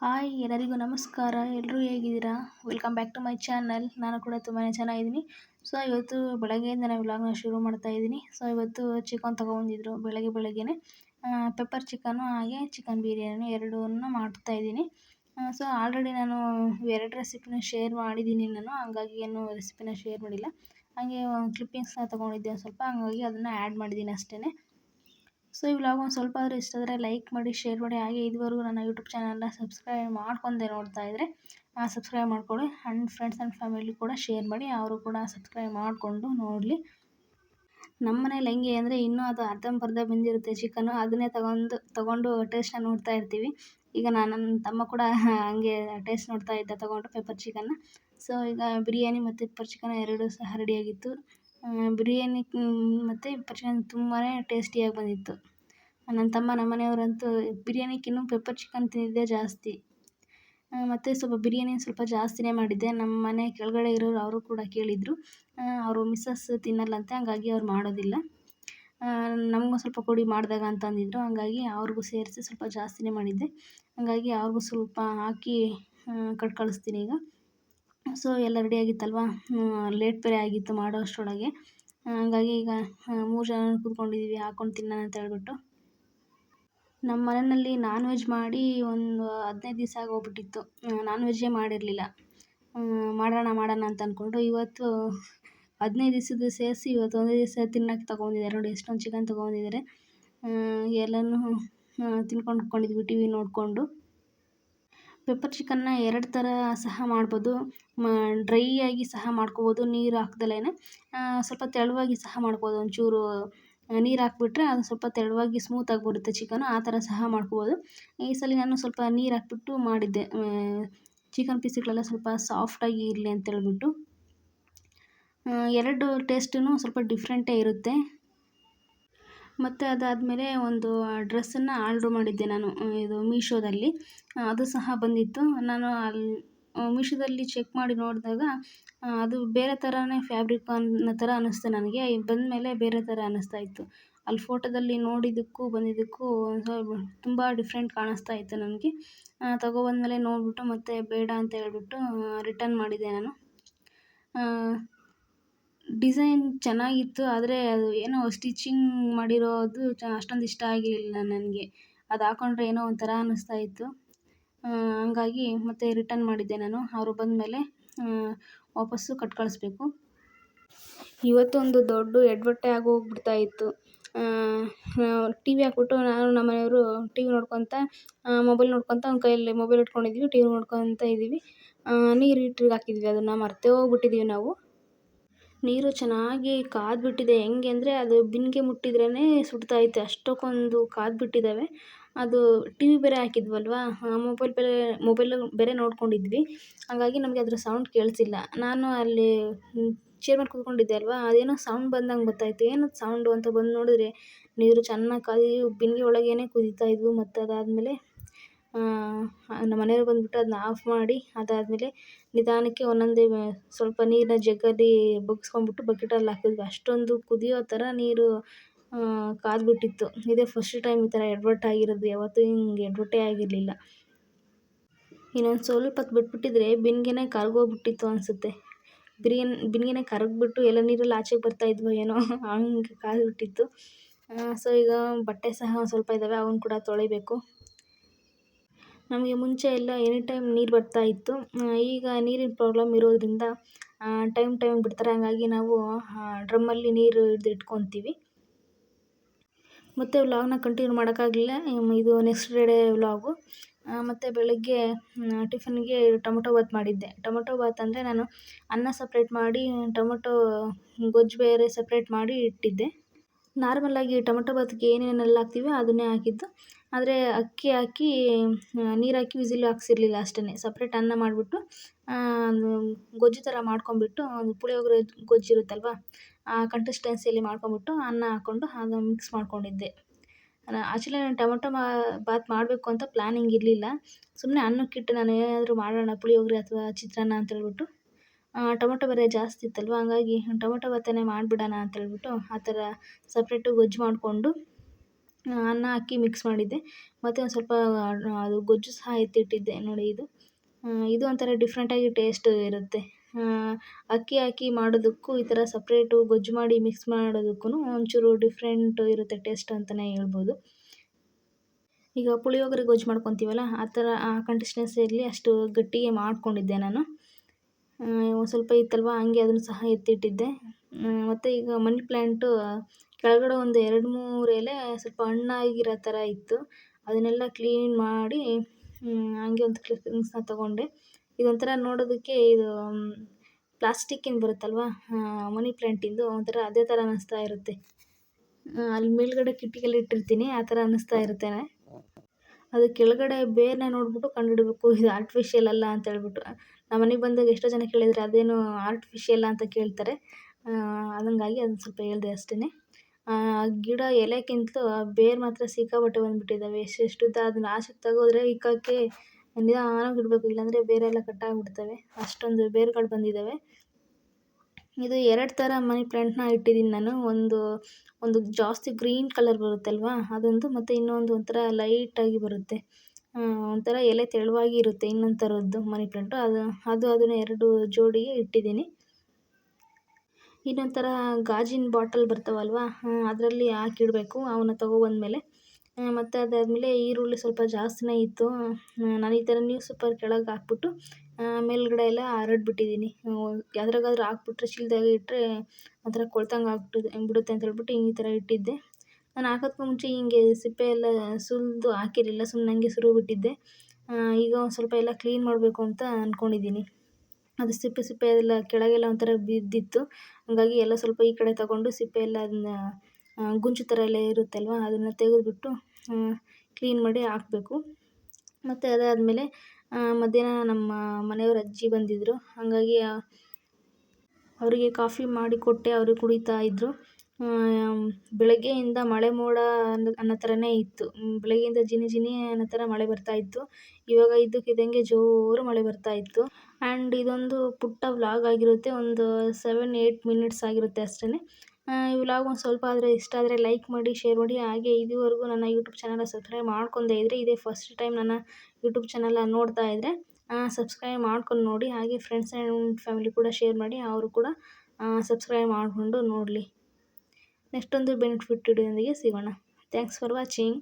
Hi, ಎಲ್ಲರಿಗೂ ನಮಸ್ಕಾರ. ಎಲ್ಲರೂ ಹೇಗಿದ್ದೀರಾ? Welcome back to my channel ನಾನು ಕೂಡ ತುಂಬಾ ಚೆನ್ನಾಗಿದ್ದೀನಿ. ಸೊ ಇವತ್ತು ಬೆಳಗ್ಗೆಯಿಂದ ನಾನು ವ್ಲಾಗ್ನ ಶುರು ಮಾಡ್ತಾ ಇದ್ದೀನಿ. ಸೊ ಇವತ್ತು ಚಿಕನ್ ತೊಗೊಂಡಿದ್ರು ಬೆಳಗ್ಗೆ ಬೆಳಗ್ಗೆನೆ. ಪೆಪ್ಪರ್ ಚಿಕನು ಹಾಗೆ ಚಿಕನ್ ಬಿರಿಯಾನಿ ಎರಡನ್ನೂ ಮಾಡ್ತಾ ಇದ್ದೀನಿ. ಸೊ ಆಲ್ರೆಡಿ ನಾನು ಎರಡು ರೆಸಿಪಿನ ಶೇರ್ ಮಾಡಿದ್ದೀನಿ ನಾನು. ಹಂಗಾಗಿ ಏನು ರೆಸಿಪಿನ ಶೇರ್ ಮಾಡಿಲ್ಲ. ಹಾಗೆ ಕ್ಲಿಪ್ಪಿಂಗ್ಸ್ನ ತೊಗೊಂಡಿದ್ದೆ ಸ್ವಲ್ಪ. ಹಂಗಾಗಿ ಅದನ್ನು ಆ್ಯಡ್ ಮಾಡಿದ್ದೀನಿ ಅಷ್ಟೇ ಸೊ, ಈ ವ್ಲಾಗ್ ಒಂದು ಸ್ವಲ್ಪ ಆದರೂ ಇಷ್ಟ ಆದರೆ ಲೈಕ್ ಮಾಡಿ ಶೇರ್ ಮಾಡಿ. ಹಾಗೆ ಇದುವರೆಗೂ ನನ್ನ ಯೂಟ್ಯೂಬ್ ಚಾನಲ್ನ ಸಬ್ಸ್ಕ್ರೈಬ್ ಮಾಡ್ಕೊಂಡೆ ನೋಡ್ತಾ ಇದ್ದರೆ ಸಬ್ಸ್ಕ್ರೈಬ್ ಮಾಡ್ಕೊಳ್ಳಿ. ಆ್ಯಂಡ್ ಫ್ರೆಂಡ್ಸ್ ಆ್ಯಂಡ್ ಫ್ಯಾಮಿಲಿ ಕೂಡ ಶೇರ್ ಮಾಡಿ, ಅವರು ಕೂಡ ಸಬ್ಸ್ಕ್ರೈಬ್ ಮಾಡಿಕೊಂಡು ನೋಡಲಿ. ನಮ್ಮ ಮನೇಲಿ ಹೆಂಗೆ ಅಂದರೆ ಇನ್ನೂ ಅದು ಅರ್ಧಂಬರ್ಧ ಬಂದಿರುತ್ತೆ ಚಿಕನ್ನು ಅದನ್ನೇ ತಗೊಂಡು ತಗೊಂಡು ಟೇಸ್ಟ್ನ ನೋಡ್ತಾ ಇರ್ತೀವಿ. ಈಗ ನಾನು ನನ್ನ ತಮ್ಮ ಕೂಡ ಹಂಗೆ ಟೇಸ್ಟ್ ನೋಡ್ತಾ ಇದ್ದ ತಗೊಂಡು ಪೆಪ್ಪರ್ ಚಿಕನ್ನ ಸೊ ಈಗ ಬಿರಿಯಾನಿ ಮತ್ತು ಪೆಪ್ಪರ್ ಚಿಕನ್ ಎರಡೂ ಸಹ ರೆಡಿಯಾಗಿತ್ತು ಬಿರಿಯಾನಿ ಮತ್ತು ಪೆಪ್ಪರ್ ಚಿಕನ್ ತುಂಬಾ ಟೇಸ್ಟಿಯಾಗಿ ಬಂದಿತ್ತು. ನನ್ನ ತಮ್ಮ ನಮ್ಮ ಮನೆಯವರಂತೂ ಬಿರಿಯಾನಿಕ್ಕಿನ್ನೂ ಪೆಪ್ಪರ್ ಚಿಕನ್ ತಿಂದಿದ್ದೇ ಜಾಸ್ತಿ. ಮತ್ತು ಸ್ವಲ್ಪ ಬಿರಿಯಾನಿ ಸ್ವಲ್ಪ ಜಾಸ್ತಿನೇ ಮಾಡಿದ್ದೆ. ನಮ್ಮ ಮನೆ ಕೆಳಗಡೆ ಇರೋರು ಅವರು ಕೂಡ ಕೇಳಿದರು. ಅವರು ಮಿಸ್ಸಸ್ ತಿನ್ನಲ್ಲಂತೆ, ಹಾಗಾಗಿ ಅವ್ರು ಮಾಡೋದಿಲ್ಲ. ನಮಗೂ ಸ್ವಲ್ಪ ಕೊಡಿ ಮಾಡಿದಾಗ ಅಂತ ಅಂದಿದ್ರು. ಹಾಗಾಗಿ ಅವ್ರಿಗೂ ಸೇರಿಸಿ ಸ್ವಲ್ಪ ಜಾಸ್ತಿನೇ ಮಾಡಿದ್ದೆ. ಹಾಗಾಗಿ ಅವ್ರಿಗೂ ಸ್ವಲ್ಪ ಹಾಕಿ ಕಟ್ ಕಳಿಸ್ತೀನಿ ಈಗ. ಸೊ ಎಲ್ಲ ರೆಡಿ ಆಗಿತ್ತಲ್ವ? ಲೇಟ್ ಬೇರೆ ಆಗಿತ್ತು ಮಾಡೋ ಅಷ್ಟರೊಳಗೆ. ಹಂಗಾಗಿ ಈಗ ಮೂರು ಜನ ಕೂತ್ಕೊಂಡಿದ್ದೀವಿ ಹಾಕ್ಕೊಂಡು ತಿನ್ನೋಣ ಅಂತ ಹೇಳ್ಬಿಟ್ಟು. ನಮ್ಮ ಮನೆಯಲ್ಲಿ ನಾನ್ ವೆಜ್ ಮಾಡಿ ಒಂದು ಹದಿನೈದು ದಿವಸ ಆಗೋಗ್ಬಿಟ್ಟಿತ್ತು ನಾನ್ ವೆಜ್ಜೇ ಮಾಡಿರಲಿಲ್ಲ. ಮಾಡೋಣ ಮಾಡೋಣ ಅಂತ ಅಂದ್ಕೊಂಡು ಇವತ್ತು ಹದಿನೈದು ದಿವಸದ ಸೇರಿಸಿ ಇವತ್ತು ಒಂದೇ ದಿವಸ ತಿನ್ನೋಕ್ಕೆ ತೊಗೊಂಡಿದ್ದಾರೆ. ನೋಡಿ ಎಷ್ಟೊಂದು ಚಿಕನ್ ತೊಗೊಂಡಿದ್ದಾರೆ. ಎಲ್ಲನೂ ತಿನ್ಕೊಂಡು ಕೊಂಡಿದ್ವಿ ಟಿ ವಿ ನೋಡಿಕೊಂಡು. ಪೆಪ್ಪರ್ ಚಿಕನ್ನ ಎರಡು ಥರ ಸಹ ಮಾಡ್ಬೋದು. ಡ್ರೈ ಆಗಿ ಸಹ ಮಾಡ್ಕೋಬೋದು. ನೀರು ಹಾಕ್ದಲೇ ಸ್ವಲ್ಪ ತೆಳುವಾಗಿ ಸಹ ಮಾಡ್ಬೋದು. ಒಂಚೂರು ನೀರು ಹಾಕ್ಬಿಟ್ರೆ ಅದು ಸ್ವಲ್ಪ ತೆಳುವಾಗಿ ಸ್ಮೂತಾಗಿ ಬರುತ್ತೆ ಚಿಕನು ಆ ಥರ ಸಹ ಮಾಡ್ಕೋಬೋದು. ಈ ಸಲ ನಾನು ಸ್ವಲ್ಪ ನೀರು ಹಾಕ್ಬಿಟ್ಟು ಮಾಡಿದ್ದೆ. ಚಿಕನ್ ಪೀಸ್ಗಳೆಲ್ಲ ಸ್ವಲ್ಪ ಸಾಫ್ಟಾಗಿ ಇರಲಿ ಅಂತೇಳ್ಬಿಟ್ಟು. ಎರಡು ಟೇಸ್ಟೂ ಸ್ವಲ್ಪ ಡಿಫ್ರೆಂಟೇ ಇರುತ್ತೆ. ಮತ್ತು ಅದಾದಮೇಲೆ ಒಂದು ಡ್ರೆಸ್ಸನ್ನು ಆರ್ಡ್ರು ಮಾಡಿದ್ದೆ ನಾನು ಇದು ಮೀಶೋದಲ್ಲಿ. ಅದು ಸಹ ಬಂದಿತ್ತು. ನಾನು ಅಲ್ಲಿ ಮೀಶೋದಲ್ಲಿ ಚೆಕ್ ಮಾಡಿ ನೋಡಿದಾಗ ಅದು ಬೇರೆ ಥರನೇ ಫ್ಯಾಬ್ರಿಕ್ ಅನ್ನೋ ಥರ ಅನ್ನಿಸ್ತು ನನಗೆ. ಬಂದಮೇಲೆ ಬೇರೆ ಥರ ಅನ್ನಿಸ್ತಾ ಇತ್ತು. ಅಲ್ಲಿ ಫೋಟೋದಲ್ಲಿ ನೋಡಿದ್ದಕ್ಕೂ ಬಂದಿದ್ದಕ್ಕೂ ತುಂಬ ಡಿಫ್ರೆಂಟ್ ಕಾಣಿಸ್ತಾ ಇತ್ತು ನನಗೆ. ತಗೊಬಂದಮೇಲೆ ನೋಡಿಬಿಟ್ಟು ಮತ್ತೆ ಬೇಡ ಅಂತ ಹೇಳ್ಬಿಟ್ಟು ರಿಟರ್ನ್ ಮಾಡಿದೆ ನಾನು. ಡಿಸೈನ್ ಚೆನ್ನಾಗಿತ್ತು, ಆದರೆ ಅದು ಏನೋ ಸ್ಟಿಚಿಂಗ್ ಮಾಡಿರೋದು ಚ, ಅಷ್ಟೊಂದು ಇಷ್ಟ ಆಗಲಿಲ್ಲ ನನಗೆ. ಅದು ಹಾಕೊಂಡ್ರೆ ಏನೋ ಒಂಥರ ಅನ್ನಿಸ್ತಾ ಇತ್ತು ಹಂಗಾಗಿ ಮತ್ತೆ ರಿಟರ್ನ್ ಮಾಡಿದ್ದೆ ನಾನು. ಅವರು ಬಂದಮೇಲೆ ವಾಪಸ್ಸು ಕಟ್ ಕಳಿಸ್ಬೇಕು ಇವತ್ತೊಂದು ದೊಡ್ಡ ಎಡವಟ್ಟೆ ಆಗೋಗ್ಬಿಡ್ತಾ ಇತ್ತು ಟಿ ವಿ ಹಾಕ್ಬಿಟ್ಟು ನಾನು ನಮ್ಮ ಮನೆಯವರು ಟಿ ವಿ ನೋಡ್ಕೊತ ಮೊಬೈಲ್ ನೋಡ್ಕೊತ ಅವ್ನ ಕೈಯಲ್ಲಿ ಮೊಬೈಲ್ ಇಟ್ಕೊಂಡಿದ್ವಿ ಟಿ ವಿ ನೋಡ್ಕೊತ ಇದ್ದೀವಿ ನೀರು ಹೀಟ್ರಿಗೆ ಹಾಕಿದ್ವಿ, ಅದನ್ನು ಮರ್ತೇ ಹೋಗ್ಬಿಟ್ಟಿದ್ದೀವಿ ನಾವು. ನೀರು ಚೆನ್ನಾಗಿ ಕಾದ್ಬಿಟ್ಟಿದೆ. ಹೆಂಗೆ ಅಂದರೆ ಅದು ಬಿಂದಿಗೆ ಮುಟ್ಟಿದ್ರೇ ಸುಡ್ತಾಯಿತ್ತು. ಅಷ್ಟಕ್ಕೊಂದು ಕಾದ್ಬಿಟ್ಟಿದ್ದಾವೆ ಅದು ಟಿ ವಿ ಬೇರೆ ಹಾಕಿದ್ವಲ್ವಾ? ಮೊಬೈಲ್ ಬೇರೆ, ಮೊಬೈಲು ಬೇರೆ ನೋಡ್ಕೊಂಡಿದ್ವಿ. ಹಾಗಾಗಿ ನಮಗೆ ಅದರ ಸೌಂಡ್ ಕೇಳಿಸಿಲ್ಲ. ನಾನು ಅಲ್ಲಿ ಚೇರ್ ಮೇಲೆ ಕೂತ್ಕೊಂಡಿದ್ದೆ ಅಲ್ವಾ? ಅದೇನೋ ಸೌಂಡ್ ಬಂದಂಗೆ ಬರ್ತಾಯಿತ್ತು ಏನದು ಸೌಂಡು ಅಂತ ಬಂದು ನೋಡಿದ್ರೆ ನೀರು ಚೆನ್ನಾಗಿ ಕಾದಿ ಬಿಂದಿಗೆ ಒಳಗೇನೆ ಕುದೀತಾ ಇದ್ವು ಮತ್ತು ಅದಾದಮೇಲೆ ನಮ್ಮ ಮನೆಯವ್ರು ಬಂದುಬಿಟ್ಟು ಅದನ್ನ ಆಫ್ ಮಾಡಿ, ಅದಾದ್ಮೇಲೆ ನಿಧಾನಕ್ಕೆ ಒಂದೊಂದೇ ಸ್ವಲ್ಪ ನೀರನ್ನ ಜಗ್ಗಲ್ಲಿ ಬಗ್ಗಿಸ್ಕೊಂಬಿಟ್ಟು ಬಕೆಟಲ್ಲಿ ಹಾಕಿದ್ವಿ. ಅಷ್ಟೊಂದು ಕುದಿಯೋ ಥರ ನೀರು ಕಾದ್ಬಿಟ್ಟಿತ್ತು. ಇದೇ ಫಸ್ಟ್ ಟೈಮ್ ಈ ಥರ ಎಡ್ವರ್ಟ್ ಆಗಿರೋದು. ಯಾವತ್ತೂ ಹಿಂಗೆ ಎಡ್ವರ್ಟೇ ಆಗಿರಲಿಲ್ಲ. ಇನ್ನೊಂದು ಸ್ವಲ್ಪ ಹೊತ್ತು ಬಿಟ್ಬಿಟ್ಟಿದ್ರೆ ಬಿನ್ಗೆನೇ ಕರ್ಗೋಗ್ಬಿಟ್ಟಿತ್ತು ಅನಿಸುತ್ತೆ. ಬಿರಿಯಾನಿ, ಬಿನ್ಗೆನೇ ಕರಗಿಬಿಟ್ಟು ಎಲ್ಲ ನೀರಲ್ಲಿ ಆಚೆಗೆ ಬರ್ತಾಯಿದ್ವೋ ಏನೋ, ಹಂಗೆ ಕಾದ್ಬಿಟ್ಟಿತ್ತು. ಸೊ ಈಗ ಬಟ್ಟೆ ಸಹ ಸ್ವಲ್ಪ ಇದ್ದಾವೆ ಅವನ್ನ ಕೂಡ ತೊಳಿಬೇಕು. ನಮಗೆ ಮುಂಚೆ ಎಲ್ಲ ಎನಿ ಟೈಮ್ ನೀರು ಬರ್ತಾ ಇತ್ತು. ಈಗ ನೀರಿನ ಪ್ರಾಬ್ಲಮ್ ಇರೋದರಿಂದ ಟೈಮ್ ಟೈಮ್ ಬಿಡ್ತಾರೆ. ಹಾಗಾಗಿ ನಾವು ಡ್ರಮ್ಮಲ್ಲಿ ನೀರು ಹಿಡ್ದು ಇಟ್ಕೊತೀವಿ. ಮತ್ತು ವ್ಲಾಗ್ನ ಕಂಟಿನ್ಯೂ ಮಾಡೋಕ್ಕಾಗಲಿಲ್ಲ. ಇದು ನೆಕ್ಸ್ಟ್ ಡೇ ವ್ಲಾಗು ಮತ್ತು ಬೆಳಗ್ಗೆ ಟಿಫನ್ಗೆ ಟೊಮೊಟೊ ಬಾತ್ ಮಾಡಿದ್ದೆ. ಟೊಮೊಟೊ ಬಾತ್ ಅಂದರೆ ನಾನು ಅನ್ನ ಸಪ್ರೇಟ್ ಮಾಡಿ, ಟೊಮೊಟೊ, ಗೊಜ್ಜು ಬೇರೆ ಸಪ್ರೇಟ್ ಮಾಡಿ ಇಟ್ಟಿದ್ದೆ. ನಾರ್ಮಲಾಗಿ ಟೊಮೊಟೊ ಬಾತ್ಗೆ ಏನೇನೆಲ್ಲ ಹಾಕ್ತೀವಿ ಅದನ್ನೇ ಹಾಕಿದ್ದು. ಆದರೆ ಅಕ್ಕಿ ಹಾಕಿ ನೀರು ಹಾಕಿ ವಿಸಿಲ್ ಹಾಕ್ಸಿರ್ಲಿಲ್ಲ ಅಷ್ಟೇ ಸಪ್ರೇಟ್ ಅನ್ನ ಮಾಡಿಬಿಟ್ಟು ಗೊಜ್ಜು ಥರ ಮಾಡ್ಕೊಂಬಿಟ್ಟು ಒಂದು ಪುಳಿಯೋಗರೆ ಗೊಜ್ಜು ಇರುತ್ತಲ್ವ, ಆ ಕನ್ಸಿಸ್ಟೆನ್ಸಿಯಲ್ಲಿ ಮಾಡ್ಕೊಂಬಿಟ್ಟು ಅನ್ನ ಹಾಕ್ಕೊಂಡು ಹಾಗೆ ಮಿಕ್ಸ್ ಮಾಡ್ಕೊಂಡಿದ್ದೆ. ಆ್ಯಕ್ಚುಲಿ ನಾನು ಟೊಮೊಟೊ ಬಾತ್ ಮಾಡಬೇಕು ಅಂತ ಪ್ಲ್ಯಾನಿಂಗ್ ಇರಲಿಲ್ಲ. ಸುಮ್ಮನೆ ಅನ್ನಕ್ಕಿಟ್ಟು ನಾನು ಏನಾದರೂ ಮಾಡೋಣ, ಪುಳಿಯೋಗರೆ ಅಥವಾ ಚಿತ್ರಾನ್ನ ಅಂತ ಹೇಳ್ಬಿಟ್ಟು. ಟೊಮೊಟೊ ಬೇರೆ ಜಾಸ್ತಿ ಇತ್ತಲ್ವ? ಹಂಗಾಗಿ ಟೊಮೊಟೊ ಭತ್ತನೇ ಮಾಡಿಬಿಡೋಣ ಅಂತ ಹೇಳ್ಬಿಟ್ಟು ಆ ಥರ ಸಪ್ರೇಟು ಗೊಜ್ಜು ಮಾಡಿಕೊಂಡು ಅನ್ನ ಹಾಕಿ ಮಿಕ್ಸ್ ಮಾಡಿದ್ದೆ. ಮತ್ತು ಒಂದು ಸ್ವಲ್ಪ ಅದು ಗೊಜ್ಜು ಸಹ ಎತ್ತಿಟ್ಟಿದ್ದೆ ನೋಡಿ ಇದು. ಇದು ಒಂಥರ ಡಿಫ್ರೆಂಟಾಗಿ ಟೇಸ್ಟ್ ಇರುತ್ತೆ. ಅಕ್ಕಿ ಹಾಕಿ ಮಾಡೋದಕ್ಕೂ ಈ ಥರ ಸಪ್ರೇಟು ಗೊಜ್ಜು ಮಾಡಿ ಮಿಕ್ಸ್ ಮಾಡೋದಕ್ಕೂ ಒಂಚೂರು ಡಿಫ್ರೆಂಟ್ ಇರುತ್ತೆ ಟೇಸ್ಟ್ ಅಂತಲೇ ಹೇಳ್ಬೋದು. ಈಗ ಪುಳಿಯೋಗರೆ ಗೊಜ್ಜು ಮಾಡ್ಕೊತೀವಲ್ಲ, ಆ ಥರ, ಆ ಇರಲಿ ಅಷ್ಟು ಗಟ್ಟಿಗೆ ಮಾಡ್ಕೊಂಡಿದ್ದೆ ನಾನು. ಸ್ವಲ್ಪ ಇತ್ತಲ್ವ? ಹಂಗೆ ಅದನ್ನು ಸಹ ಎತ್ತಿಟ್ಟಿದ್ದೆ. ಮತ್ತು ಈಗ ಮನಿ ಪ್ಲ್ಯಾಂಟು ಕೆಳಗಡೆ ಒಂದು ಎರಡು ಮೂರು ಎಲೆ ಸ್ವಲ್ಪ ಹಣ್ಣಾಗಿರೋ ಥರ ಇತ್ತು. ಅದನ್ನೆಲ್ಲ ಕ್ಲೀನ್ ಮಾಡಿ ಹಂಗೆ ಒಂದು ಕ್ಲಿಪ್ಪಿಂಗ್ಸ್ನ ತೊಗೊಂಡೆ. ಇದೊಂಥರ ನೋಡೋದಕ್ಕೆ ಇದು ಪ್ಲಾಸ್ಟಿಕ್ಕಿಂದು ಬರುತ್ತಲ್ವ? ಮನಿ ಪ್ಲ್ಯಾಂಟಿಂದು ಒಂಥರ ಅದೇ ಥರ ಅನ್ನಿಸ್ತಾ ಇರುತ್ತೆ. ಅಲ್ಲಿ ಮೇಲ್ಗಡೆ ಕಿಟಕಿಯಲ್ಲಿ ಇಟ್ಟಿರ್ತೀನಿ, ಆ ಥರ ಅನ್ನಿಸ್ತಾ ಇರುತ್ತೆ. ಅದು ಕೆಳಗಡೆ ಬೇರನ್ನ ನೋಡಿಬಿಟ್ಟು ಕಂಡುಹಿಡಬೇಕು, ಇದು ಆರ್ಟಿಫಿಷಿಯಲ್ ಅಲ್ಲ ಅಂತ ಹೇಳ್ಬಿಟ್ಟು. ನಮ್ಮ ಮನೆಗೆ ಬಂದಾಗ ಎಷ್ಟೋ ಜನ ಕೇಳಿದರೆ, ಅದೇನು ಆರ್ಟಿಫಿಷಿಯಲ್ ಅಂತ ಕೇಳ್ತಾರೆ. ಹಂಗಾಗಿ ಅದನ್ನ ಸ್ವಲ್ಪ ಹೇಳ್ದೆ ಅಷ್ಟೇ ಗಿಡ ಎಲೆಕ್ಕಿಂತಲೂ ಬೇರು ಮಾತ್ರ ಸಿಕ್ಕಾಪಟ್ಟೆ ಬಂದುಬಿಟ್ಟಿದ್ದಾವೆ ಎಷ್ಟೆಷ್ಟು ಉದ್ದ ಅದನ್ನ ಆಚೆಗೆ ತೆಗೆದ್ರೆ ಇಕ್ಕೋಕ್ಕೆ ನಿಧಾನವಾಗಿ ಇಡಬೇಕು ಇಲ್ಲಾಂದರೆ ಬೇರೆಲ್ಲ ಕಟ್ಟಾಗ್ಬಿಡ್ತವೆ. ಅಷ್ಟೊಂದು ಬೇರುಗಳು ಬಂದಿದ್ದಾವೆ ಇದು ಎರಡು ಥರ ಮನಿ ಪ್ಲ್ಯಾಂಟ್ನ ಇಟ್ಟಿದ್ದೀನಿ ನಾನು. ಒಂದು ಒಂದು ಜಾಸ್ತಿ ಗ್ರೀನ್ ಕಲರ್ ಬರುತ್ತಲ್ವಾ, ಅದೊಂದು ಮತ್ತು ಇನ್ನೊಂದು ಒಂಥರ ಲೈಟಾಗಿ ಬರುತ್ತೆ. ಒಂಥರ ಎಲೆ ತೆಳುವಾಗಿ ಇರುತ್ತೆ ಇನ್ನೊಂದು ಥರದ್ದು ಮನಿ ಪ್ಲ್ಯಾಂಟು ಅದು ಅದು ಅದನ್ನು ಎರಡು ಜೋಡಿಗೆ ಇಟ್ಟಿದ್ದೀನಿ. ಇನ್ನೊಂಥರ ಥರ ಗಾಜಿನ ಬಾಟಲ್ ಬರ್ತಾವಲ್ವ ಅದರಲ್ಲಿ ಹಾಕಿಡಬೇಕು ಅವನ್ನ ತೊಗೊಬಂದಮೇಲೆ. ಮತ್ತು ಅದಾದಮೇಲೆ ಈರುಳ್ಳಿ ಸ್ವಲ್ಪ ಜಾಸ್ತಿನೇ ಇತ್ತು ನಾನು ಈ ಥರ ನ್ಯೂಸ್ ಪೇಪರ್ ಕೆಳಗೆ ಹಾಕ್ಬಿಟ್ಟು ಮೇಲ್ಗಡೆ ಎಲ್ಲ ಹರಡ್ಬಿಟ್ಟಿದ್ದೀನಿ. ಯಾವ್ದ್ರಾಗಾದ್ರೂ ಹಾಕ್ಬಿಟ್ರೆ ಚೀಲದಾಗ ಇಟ್ಟರೆ ಒಂಥರ ಕೊಳ್ತಂಗೆ ಆಗ್ಬಿಟ್ಟಿದೆ, ಬಿಡುತ್ತೆ ಅಂತ ಹೇಳ್ಬಿಟ್ಟು ಈ ಥರ ಇಟ್ಟಿದ್ದೆ. ನಾನು ಹಾಕೋದ್ಕು ಮುಂಚೆ ಹಿಂಗೆ ಸಿಪ್ಪೆ ಎಲ್ಲ ಸುಲಿದು ಹಾಕಿರಲಿಲ್ಲ ಸುಮ್ಮನೆ ಸುರು ಬಿಟ್ಟಿದ್ದೆ. ಈಗ ಒಂದು ಸ್ವಲ್ಪ ಎಲ್ಲ ಕ್ಲೀನ್ ಮಾಡಬೇಕು ಅಂತ ಅಂದ್ಕೊಂಡಿದ್ದೀನಿ ಅದು ಸಿಪ್ಪೆ ಸಿಪ್ಪೆ ಎಲ್ಲ ಕೆಳಗೆಲ್ಲ ಒಂಥರ ಬಿದ್ದಿತ್ತು. ಹಾಗಾಗಿ ಎಲ್ಲ ಸ್ವಲ್ಪ ಈ ಕಡೆ ತಗೊಂಡು ಸಿಪ್ಪೆ ಎಲ್ಲ ಅದನ್ನ ಗುಂಚು ಥರ ಎಲ್ಲ ಇರುತ್ತಲ್ವ, ಅದನ್ನು ತೆಗೆದುಬಿಟ್ಟು ಕ್ಲೀನ್ ಮಾಡಿ ಹಾಕಬೇಕು. ಮತ್ತು ಅದಾದಮೇಲೆ ಮಧ್ಯಾಹ್ನ ನಮ್ಮ ಮನೆಯವ್ರ ಅಜ್ಜಿ ಬಂದಿದ್ದರು ಹಾಗಾಗಿ ಅವರಿಗೆ ಕಾಫಿ ಮಾಡಿ ಕೊಟ್ಟೆ, ಅವರು ಕುಡಿತಾ ಇದ್ದರು ಬೆಳಗ್ಗೆಯಿಂದ ಮಳೆ ಮೋಡ ಅನ್ನೋ ಅನ್ನೋ ಥರನೇ ಇತ್ತು. ಬೆಳಗ್ಗೆಯಿಂದ ಜಿನಿ ಜಿನಿ ಅನ್ನೋ ಥರ ಮಳೆ ಬರ್ತಾ ಇತ್ತು. ಇವಾಗ ಇದ್ದಕ್ಕಿದ್ದಂಗೆ ಜೋರು ಮಳೆ ಬರ್ತಾ ಇತ್ತು. ಆ್ಯಂಡ್ ಇದೊಂದು ಪುಟ್ಟ ವ್ಲಾಗ್ ಆಗಿರುತ್ತೆ. ಒಂದು ಸೆವೆನ್ ಏಯ್ಟ್ ಮಿನಿಟ್ಸ್ ಆಗಿರುತ್ತೆ ಅಷ್ಟೇ ಈ ವ್ಲಾಗ್ ಒಂದು ಸ್ವಲ್ಪ ಆದರೆ ಇಷ್ಟ ಆದರೆ ಲೈಕ್ ಮಾಡಿ, ಶೇರ್ ಮಾಡಿ. ಹಾಗೆ ಇದುವರೆಗೂ ನನ್ನ ಯೂಟ್ಯೂಬ್ ಚಾನಲ್ ಸಬ್ಸ್ಕ್ರೈಬ್ ಮಾಡ್ಕೊಂಡೇ ಇದ್ದರೆ ಇದೇ ಫಸ್ಟ್ ಟೈಮ್ ನನ್ನ ಯೂಟ್ಯೂಬ್ ಚಾನಲ್ನ ನೋಡ್ತಾ ಇದ್ದರೆ ಸಬ್ಸ್ಕ್ರೈಬ್ ಮಾಡ್ಕೊಂಡು ನೋಡಿ. ಹಾಗೆ ಫ್ರೆಂಡ್ಸ್ ಆ್ಯಂಡ್ ಫ್ಯಾಮಿಲಿ ಕೂಡ ಶೇರ್ ಮಾಡಿ, ಅವರು ಕೂಡ ಸಬ್ಸ್ಕ್ರೈಬ್ ಮಾಡಿಕೊಂಡು ನೋಡಲಿ. ನೆಕ್ಸ್ಟ್ ಒಂದು ಬೆನಿಫಿಟ್ ವಿಡಿಯೋದೊಂದಿಗೆ ಸಿಗೋಣ. Thanks for watching.